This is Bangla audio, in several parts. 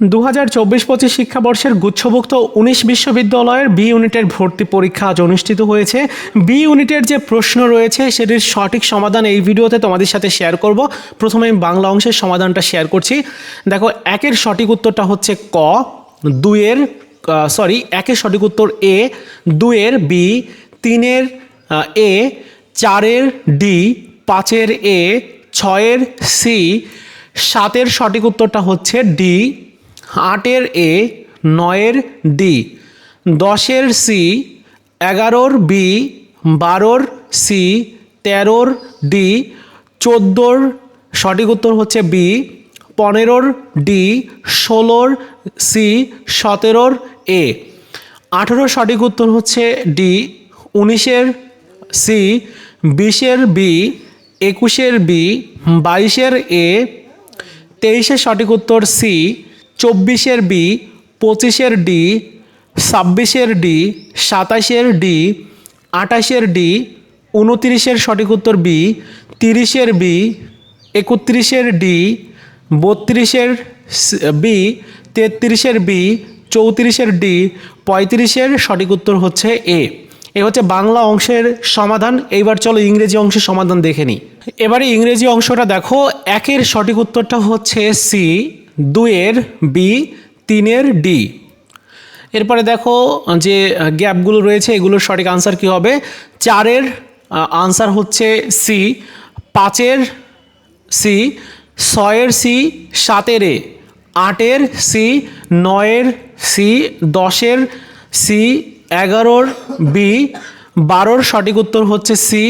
দু হাজার চব্বিশ পঁচিশ শিক্ষাবর্ষের গুচ্ছভুক্ত উনিশ বিশ্ববিদ্যালয়ের বি ইউনিটের ভর্তি পরীক্ষা আজ অনুষ্ঠিত হয়েছে। বি ইউনিটের যে প্রশ্ন রয়েছে, সেটির সঠিক সমাধান এই ভিডিওতে তোমাদের সাথে শেয়ার করব। প্রথমে আমি বাংলা অংশের সমাধানটা শেয়ার করছি। দেখো, একের সঠিক উত্তরটা হচ্ছে ক, দুইয়ের সরি একের সঠিক উত্তর এ, দুইয়ের বি, তিনের এ, চারের ডি, পাঁচের এ, ছয়ের সি, সাতের সঠিক উত্তরটা হচ্ছে ডি। আটের এ, নয়ের ডি, দশের সি, এগারোর বি, বারোর সি, তেরোর ডি, চোদ্দোর, সঠিক উত্তর হচ্ছে বি, পনেরোর ডি, ষোলোর সি, সতেরোর এ। আঠেরো সঠিক উত্তর হচ্ছে ডি, উনিশের সি, বিশের বি, একুশের বি, বাইশের এ, তেইশের সঠিক উত্তর সি চব্বিশের বি, পঁচিশের ডি, ছাব্বিশের ডি, সাতাশের ডি, আঠাশের ডি, উনতিরিশের সঠিক উত্তর বি, তিরিশের বি, একত্রিশের ডি, বত্রিশের বি, তেত্রিশের বি, চৌত্রিশের ডি, পঁয়ত্রিশের সঠিক উত্তর হচ্ছে এ। এ হচ্ছে বাংলা অংশের সমাধান। এইবার চলো ইংরেজি অংশের সমাধান দেখে নিই। এবারে ইংরেজি অংশটা দেখো। একের সঠিক উত্তরটা হচ্ছে সি। দুইয়ের বি, তিনের ডি। এরপরে দেখো যে গ্যাপগুলো রয়েছে, এগুলোর সঠিক আনসার কি হবে? চারের আনসার হচ্ছে সি, পাঁচের সি, ছয়ের সি, সাতের এ, আটের সি, নয়ের সি, দশের সি, এগারোর বি, বারোর সঠিক উত্তর হচ্ছে সি,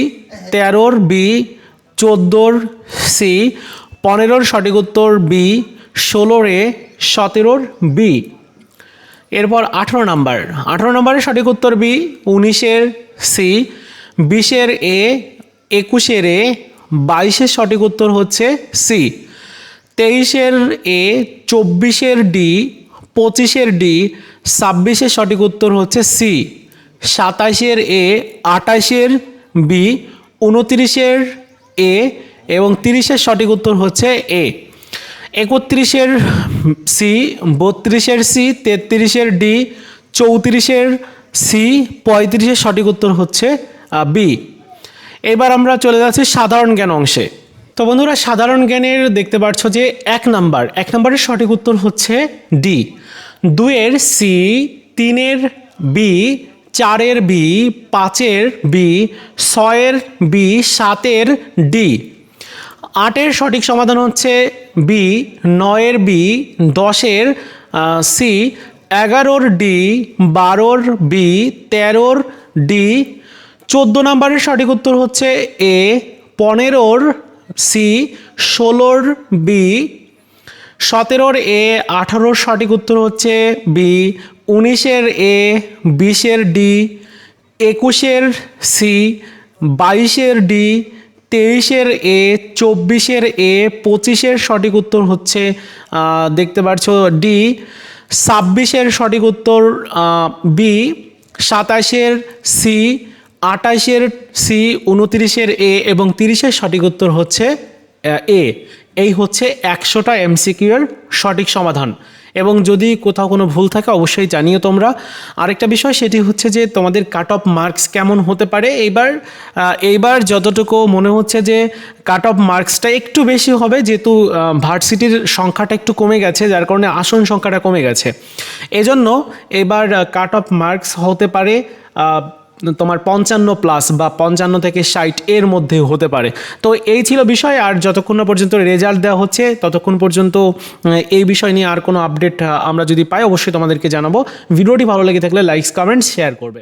তেরোর বি, চোদ্দোর সি, পনেরোর সঠিক উত্তর বি ষোলোর এ সতেরোর বি। এরপর আঠেরো নাম্বার। আঠেরো নম্বরের সঠিক উত্তর বি, উনিশের সি। বিশের এ, একুশের এ, বাইশের সঠিক উত্তর হচ্ছে সি। তেইশের এ, চব্বিশের ডি, পঁচিশের ডি, ছাব্বিশের সঠিক উত্তর হচ্ছে সি। সাতাশের এ আটাশের বি, উনত্রিশের এ এবং তিরিশের সঠিক উত্তর হচ্ছে এ। একত্রিশের সি, বত্রিশের সি, তেত্রিশের ডি, চৌত্রিশের সি, পঁয়ত্রিশের সঠিক উত্তর হচ্ছে বি। এবার আমরা চলে যাচ্ছি সাধারণ জ্ঞান অংশে। তো বন্ধুরা, সাধারণ জ্ঞানের দেখতে পাচ্ছ যে এক নাম্বার, এক নম্বরের সঠিক উত্তর হচ্ছে ডি। দুইয়ের সি, তিনের বি, চারের বি, পাঁচের বি, ছয়ের বি, সাতের ডি। আটের সঠিক সমাধান হচ্ছে বি, নয়ের বি, দশের সি, এগারোর ডি, বারোর বি, তেরোর ডি। চোদ্দ নম্বরের সঠিক উত্তর হচ্ছে এ, পনেরোর সি, ষোলোর বি। সতেরোর এ, আঠারোর সঠিক উত্তর হচ্ছে বি। উনিশের এ, বিশের ডি। একুশের সি, বাইশের ডি। তেইশের এ, চব্বিশের এ, পঁচিশের সঠিক উত্তর হচ্ছে দেখতে পাচ্ছ ডি, ছাব্বিশের সঠিক উত্তর বি, সাতাশের সি আটাশের সি, উনত্রিশের এ এবং তিরিশের সঠিক উত্তর হচ্ছে এ। এই হচ্ছে একশোটা এমসিকিউ এর সঠিক সমাধান। এবং যদি কোথাও কোনো ভুল থাকে, অবশ্যই জানিও তোমরা। আরেকটা বিষয়, সেটি হচ্ছে যে তোমাদের কাট অফ মার্কস কেমন হতে পারে? এইবার এইবার যতটুকু মনে হচ্ছে যে কাট অফ মার্কসটা একটু বেশি হবে, যেহেতু ভার্সিটির সংখ্যাটা একটু কমে গেছে, যার কারণে আসন সংখ্যাটা কমে গেছে। এজন্য এবার কাট অফ মার্কস হতে পারে তোমার পঞ্চান্ন প্লাস বা পঞ্চান্ন থেকে ষাট এর মধ্যে হতে পারে। তো এই ছিল বিষয়, আর যতক্ষণ না পর্যন্ত রেজাল্ট দেওয়া হচ্ছে, ততক্ষণ পর্যন্ত এই বিষয় নিয়ে আর কোনো আপডেট আমরা যদি পাই, অবশ্যই তোমাদেরকে জানাব। ভিডিওটি ভালো লেগে থাকলে লাইকস কমেন্টস শেয়ার করবে।